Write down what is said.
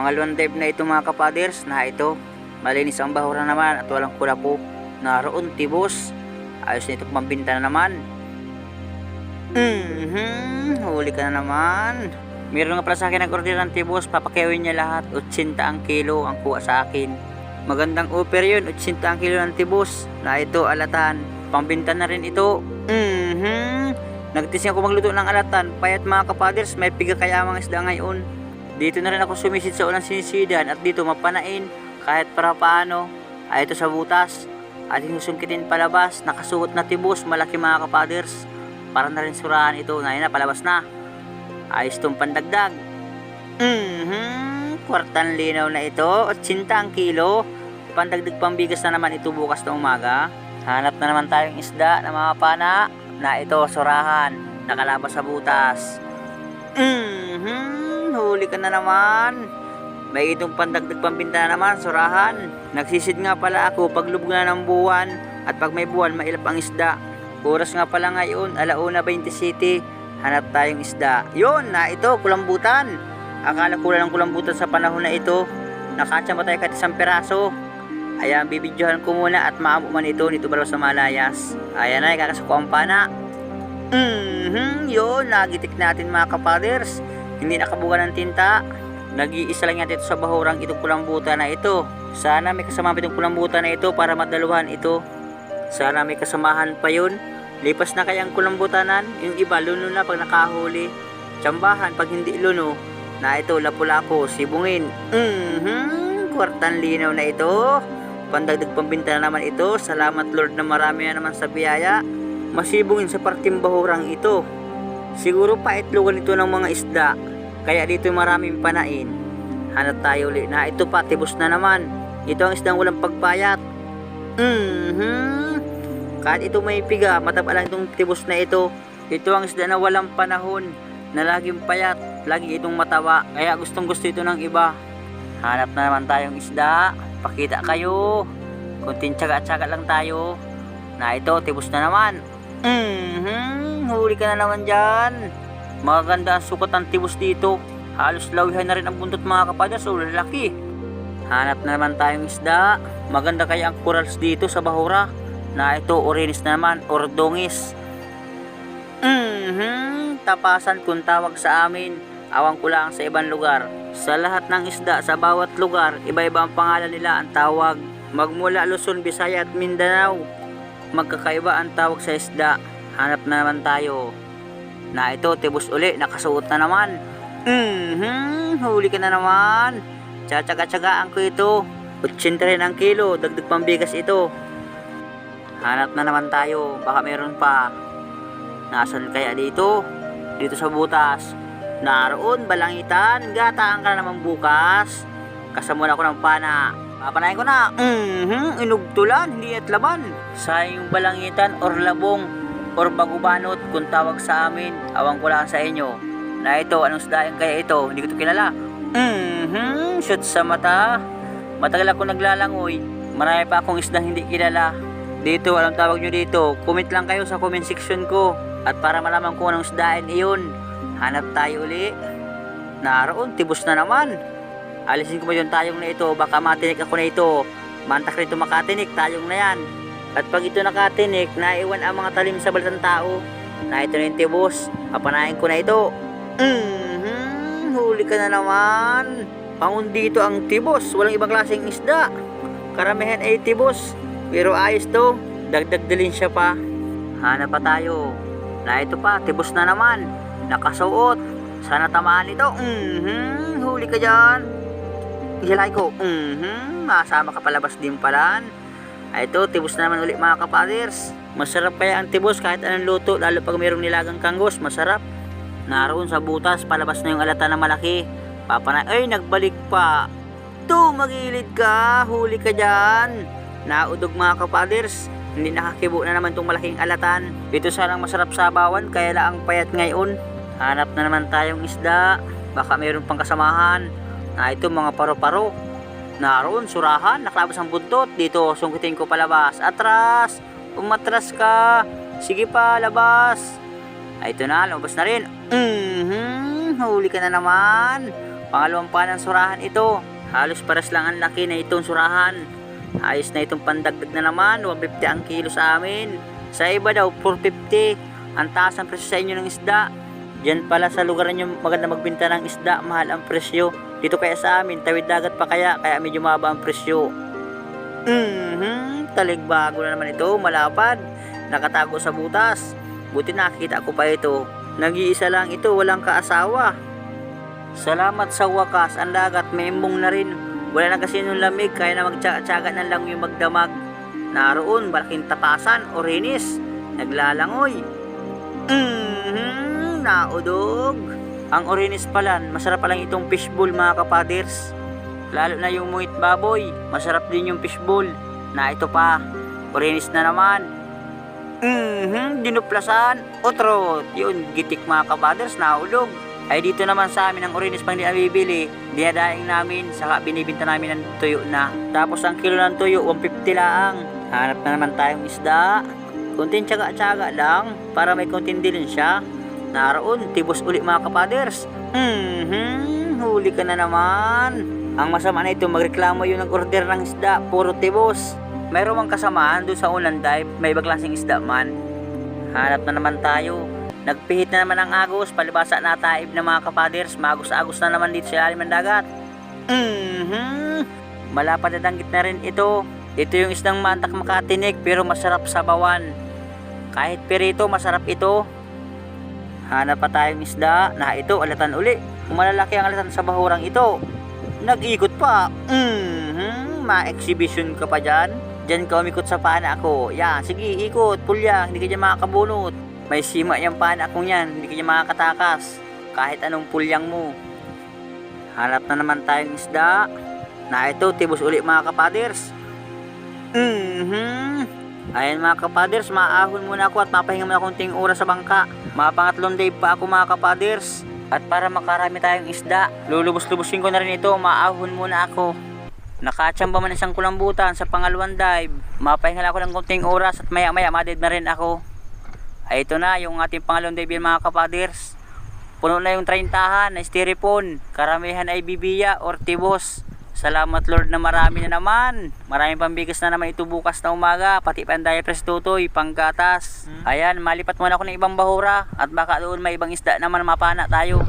Pangalawang dive na ito mga kapaders na ito. Malinis ang bahura naman at walang kulapo. Naroon tibos. Ayos na itong pambinta na naman. Mhm, huli ka na naman. Meron nga pala sa akin nag-order ng tibos, papakewin niya lahat. 80 ang kilo ang kuha sa akin. Magandang offer yun, 80 ang kilo ng tibos. Na ito, alatan. Pambinta na rin ito. Mhm. Nagtising ako magluto ng alatan. Payat mga kapaders, may piga kaya mga isda ngayon. Dito na rin ako sumisid sa unang sinisidan at dito mapanain kahit para paano. Ay ito sa butas. Ating susungkitin palabas, nakasuot na tibos, malaki mga kapaders. Para na rin surahan ito, na na, palabas na. Ayos itong pandagdag. Mhm, kwartan linaw na ito, 80 ang kilo. Pandagdag pambigas na naman ito bukas na umaga. Hanap na naman tayong isda na mga pana na ito surahan, nakalabas sa butas. Mhm, huli ka na naman. May itong pandagdag pambinta na naman, surahan. Nagsisid nga pala ako pag lubog na ng buwan at pag may buwan mailap ang isda. Oras nga pala ngayon, alauna 20 City. Hanap tayong isda. Yun, na ito, kulambutan. Akala ko lang kulambutan sa panahon na ito. Nakatsa mo tayo kahit isang peraso. Ayan, bibidyohan ko muna at maamo man ito nito baro sa malayas. Ayan na, kakasuko ang pana. Mhm, yun, nagitik natin mga kapaders. Hindi nakabuga ng tinta. Nag-iisa lang natin ito sa bahurang itong kulambutan na ito. Sana may kasama itong kulambutan na ito para madaluhan ito. Sana may kasamahan pa yun. Lipas na kayang kulambutanan, yung iba luno na pag nakahuli. Tsambahan pag hindi luno, na ito lapu-lapo, sibungin. Mhm, kwartan linaw na ito. Pandagdag pambinta na naman ito. Salamat Lord na marami na naman sa biyaya. Masibungin sa parting bahurang ito. Siguro pa itlogan ito ng mga isda. Kaya dito maraming panain. Hanap tayo ulit na ito pa, tibos na naman. Ito ang isdang walang pagpayat. Mhm. Kahit ito may piga, mataba lang itong tibos na ito. Ito ang isda na walang panahon, na laging payat, lagi itong matawa. Kaya gustong gusto ito ng iba. Hanap na naman tayong isda. Pakita kayo. Kunting tsaga-tsaga lang tayo. Na ito, tibos na naman. Mhm, huli ka na naman dyan. Magaganda ang sukat ng tibos dito. Halos lawihan na rin ang buntot mga kapadas. So, lalaki. Hanap na naman tayong isda. Maganda kaya ang corals dito sa Bahura. Na ito, orinis na naman, or dongis. Mhm, tapasan kung tawag sa amin. Awang ko lang sa ibang lugar. Sa lahat ng isda sa bawat lugar, iba-iba ang pangalan nila ang tawag. Magmula Luzon, Visaya at Mindanao. Magkakaiba ang tawag sa isda. Hanap na naman tayo. Na ito, tibos uli, nakasuot na naman. Mhm, huli ka na naman. Tsatsaga-tsagaan ko ito. 80 rin ang kilo, dagdag pambigas ito. Hanap na naman tayo, baka meron pa. Nasaan kaya dito? Dito sa butas. Naroon, balangitan, gataan ka na naman bukas. Kasamuan ako ng pana. Papanayin ko na. Mhm, inugtulan, hindi at laban. Sayang balangitan or labong or bagubanot kung tawag sa amin. Awang ko lang sa inyo. Na ito, anong sdaing kaya ito? Hindi ko ito kilala. Mhm, shoot sa mata. Matagal ako naglalangoy. Marami pa akong isdang hindi kilala. Dito, anong tawag nyo dito? Comment lang kayo sa comment section ko. At para malaman ko anong isdain iyon, hanap tayo uli. Naroon, tibos na naman. Alisin ko ba yung tayong na ito? Baka matinik ako na ito. Mantak rito makatinik, tayong na yan. At pag ito nakatinik, naiwan ang mga talim sa balat tao. Na ito na yung tibos. Papanayin ko na ito. Mhm, huli ka na naman. Pangun dito ang tibos, walang ibang klaseng isda. Karamihan ay tibos, pero ayos to. Dagdag dilin siya pa. Hanap pa tayo. Na ito pa, tibos na naman. Nakasuot. Sana tamaan ito. Mhm, huli ka dyan. Hilay ko. Mhm, masama ka palabas din pala. Ay ito, tibos na naman ulit mga kapaders. Masarap kaya ang tibos kahit anong luto, lalo pag mayroong nilagang kanggos, masarap. Naroon sa butas, palabas na yung alata na malaki. Papa na, ay nagbalik pa. Tumagilid ka, huli ka dyan. Naudog mga kapaders, hindi nakakibo na naman itong malaking alatan. Ito sanang masarap sa bawan, kaya lang payat ngayon. Hanap na naman tayong isda, baka mayroon pang kasamahan. Na ito mga paro-paro. Naroon, surahan, nakalabas ang buntot. Dito, sungkitin ko palabas. Atras! Umatras ka! Sige pa, labas! Ay, ito na, lumabas na rin. Mhm, huli ka na naman. Pangalawang pa surahan ito. Halos pares lang ang laki na itong surahan. Ayos na itong pandagdag na naman, 150 ang kilo sa amin. Sa iba daw, 450. Ang taas ang presyo sa inyo ng isda. Diyan pala sa lugar ninyo maganda magbenta ng isda, mahal ang presyo. Dito kaya sa amin, tawid dagat pa kaya, kaya medyo mababa ang presyo. Mhm, talig bago na naman ito, malapad. Nakatago sa butas. Buti nakita ko pa ito. Nag-iisa lang ito, walang kaasawa. Salamat sa wakas, ang dagat may imbong na rin. Wala na kasi nung lamig, kaya na magtsaga na lang yung magdamag. Naroon, malaking tapasan o rinis. Naglalangoy. Mhm, naudog. Ang orinis palan, masarap palang itong fishbowl mga kapaders. Lalo na yung muit baboy, masarap din yung fishbowl. Na ito pa, orinis na naman. Mhm, dinuplasan, otro, yun, gitik mga kapaders, naulog. Ay dito naman sa amin ang orinis pang di nabibili, dinadaing namin, saka binibinta namin ng tuyo na. Tapos ang kilo ng tuyo, 150 lang. Hanap na naman tayong isda. Kunting tsaga-tsaga lang, para may kunting dilin siya. Naroon, tibos uli mga kapaders. Mhm, huli ka na naman. Ang masama na ito, magreklamo yung nag-order ng isda, puro tibos. Mayroon mang kasamaan doon sa unang dive, may iba klaseng isda man. Hanap na naman tayo. Nagpihit na naman ang agos, palibasa na taib ng mga kapaders, magos-agos na naman dito sa ilalim ng dagat. Mhm, malapad na danggit na rin ito. Ito yung isdang mantak makatinik pero masarap sa bawan. Kahit pirito, masarap ito. Hanap pa tayong isda na ito, alatan uli. Kung malalaki ang alatan sa bahurang ito, nag-ikot pa. Mhm, ma-exhibition ka pa dyan. Diyan ka umikot sa pana ako. Yan, sige, ikot, pulya, hindi ka dyan makakabunot. May sima yung pana akong yan, hindi ka dyan makakatakas. Kahit anong pulyang mo. Hanap na naman tayong isda. Na ito, tibos uli mga kapaders. Mhm. Ayan mga kapaders, maahon muna ako at mapahinga muna konting oras sa bangka. Mga pangatlong day pa ako mga kapaders. At para makarami tayong isda, lulubos-lubusin ko na rin ito, maahon muna ako. Nakachamba man isang kulambutan sa pangalawang dive. Mapahinga lang ako ng konting oras at maya maya madid na rin ako. Ay ito na yung ating pangalawang dive mga kapaders. Puno na yung traintahan na styrofoam. Karamihan ay bibiya or tibos. Salamat Lord na marami na naman. Maraming pambigas na naman ito bukas na umaga. Pati pa ang diapers tutoy, panggatas. Ayan, malipat muna ako ng ibang bahura. At baka doon may ibang isda naman mapana tayo.